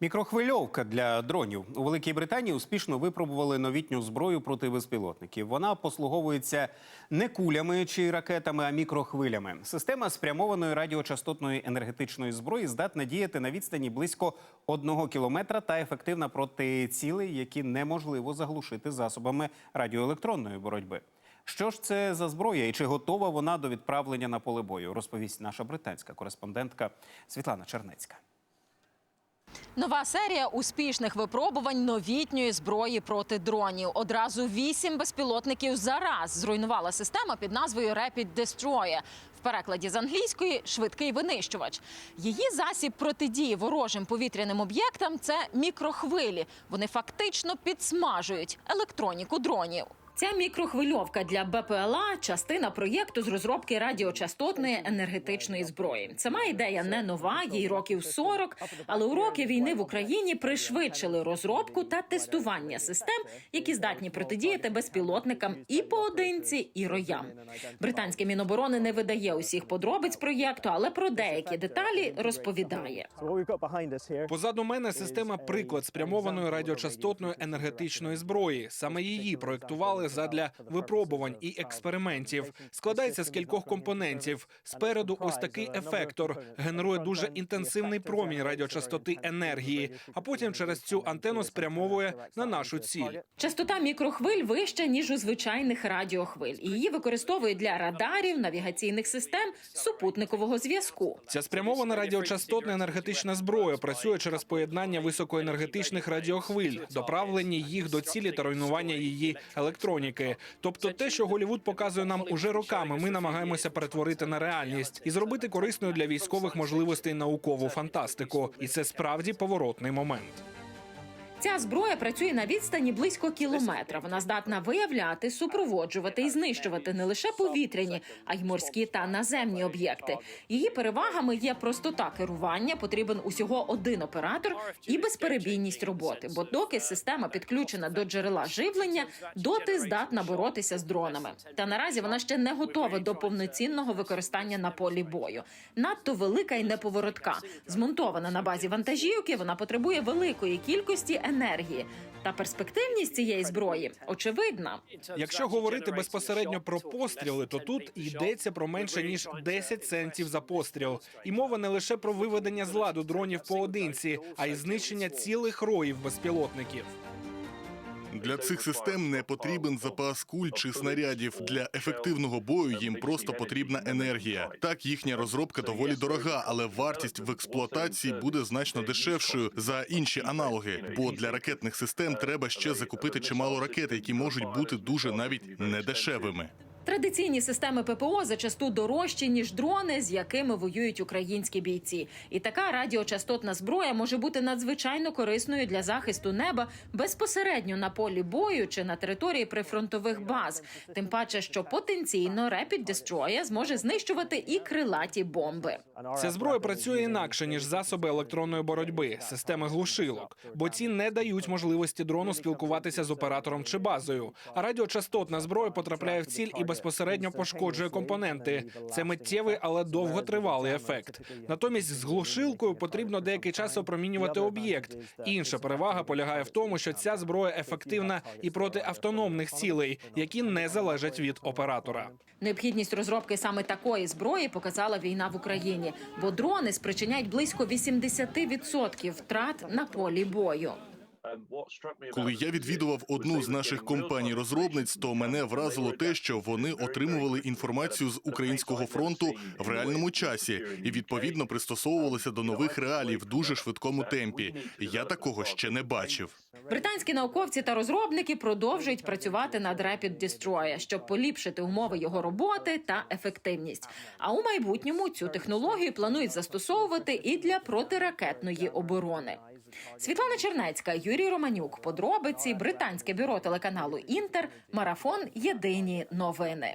Мікрохвильовка для дронів у Великій Британії успішно випробували новітню зброю проти безпілотників. Вона послуговується не кулями чи ракетами, а мікрохвилями. Система спрямованої радіочастотної енергетичної зброї здатна діяти на відстані близько одного кілометра та ефективна проти цілей, які неможливо заглушити засобами радіоелектронної боротьби. Що ж це за зброя і чи готова вона до відправлення на поле бою? Розповість наша британська кореспондентка Світлана Чернецька. Нова серія успішних випробувань новітньої зброї проти дронів. Одразу вісім безпілотників за раз зруйнувала система під назвою Rapid Destroyer. В перекладі з англійської швидкий винищувач. Її засіб протидії ворожим повітряним об'єктам це мікрохвилі. Вони фактично підсмажують електроніку дронів. Ця мікрохвильовка для БПЛА – частина проєкту з розробки радіочастотної енергетичної зброї. Сама ідея не нова, їй років 40, але у роки війни в Україні пришвидшили розробку та тестування систем, які здатні протидіяти безпілотникам і поодинці, і роям. Британське міноборони не видає усіх подробиць проєкту, але про деякі деталі розповідає. Позаду мене система приклад спрямованої радіочастотної енергетичної зброї. Саме її проєктували задля випробувань і експериментів. Складається з кількох компонентів. Спереду ось такий ефектор генерує дуже інтенсивний промінь радіочастоти енергії, а потім через цю антенну спрямовує на нашу ціль. Частота мікрохвиль вища ніж у звичайних радіохвиль. Її використовують для радарів, навігаційних систем, супутникового зв'язку. Ця спрямована радіочастотна енергетична зброя працює через поєднання високоенергетичних радіохвиль, доправлення їх до цілі та руйнування її електроніки. Тобто, те, що Голівуд показує нам уже роками, ми намагаємося перетворити на реальність і зробити корисною для військових можливостей наукову фантастику. І це справді поворотний момент. Ця зброя працює на відстані близько кілометра. Вона здатна виявляти, супроводжувати і знищувати не лише повітряні, а й морські та наземні об'єкти. Її перевагами є простота керування, потрібен усього один оператор і безперебійність роботи. Бо доки система підключена до джерела живлення, доти здатна боротися з дронами. Та наразі вона ще не готова до повноцінного використання на полі бою. Надто велика і неповоротка. Змонтована на базі вантажівки, вона потребує великої кількості енергії. Та перспективність цієї зброї очевидна. Якщо говорити безпосередньо про постріли, то тут йдеться про менше ніж 10 центів за постріл. І мова не лише про виведення з ладу дронів поодинці, а й знищення цілих роїв безпілотників. Для цих систем не потрібен запас куль чи снарядів. Для ефективного бою їм просто потрібна енергія. Так, їхня розробка доволі дорога, але вартість в експлуатації буде значно дешевшою за інші аналоги. Бо для ракетних систем треба ще закупити чимало ракет, які можуть бути дуже навіть недешевими. Традиційні системи ППО зачасту дорожчі ніж дрони, з якими воюють українські бійці. І така радіочастотна зброя може бути надзвичайно корисною для захисту неба безпосередньо на полі бою чи на території прифронтових баз. Тим паче, що потенційно Rapid Destroyer зможе знищувати і крилаті бомби. Ця зброя працює інакше ніж засоби електронної боротьби, системи глушилок, бо ці не дають можливості дрону спілкуватися з оператором чи базою. А радіочастотна зброя потрапляє в ціль і безпосередньо пошкоджує компоненти. Це миттєвий, але довготривалий ефект. Натомість з глушилкою потрібно деякий час опромінювати об'єкт. Інша перевага полягає в тому, що ця зброя ефективна і проти автономних цілей, які не залежать від оператора. Необхідність розробки саме такої зброї показала війна в Україні, бо дрони спричиняють близько 80% втрат на полі бою. Коли я відвідував одну з наших компаній розробниць, то мене вразило те, що вони отримували інформацію з українського фронту в реальному часі і відповідно пристосовувалися до нових реалій в дуже швидкому темпі. Я такого ще не бачив. Британські науковці та розробники продовжують працювати над Rapid Destroyer, щоб поліпшити умови його роботи та ефективність. А у майбутньому цю технологію планують застосовувати і для протиракетної оборони. Світлана Чернецька, Юрій Романюк. Подробиці британське бюро телеканалу Інтер. Марафон. Єдині новини.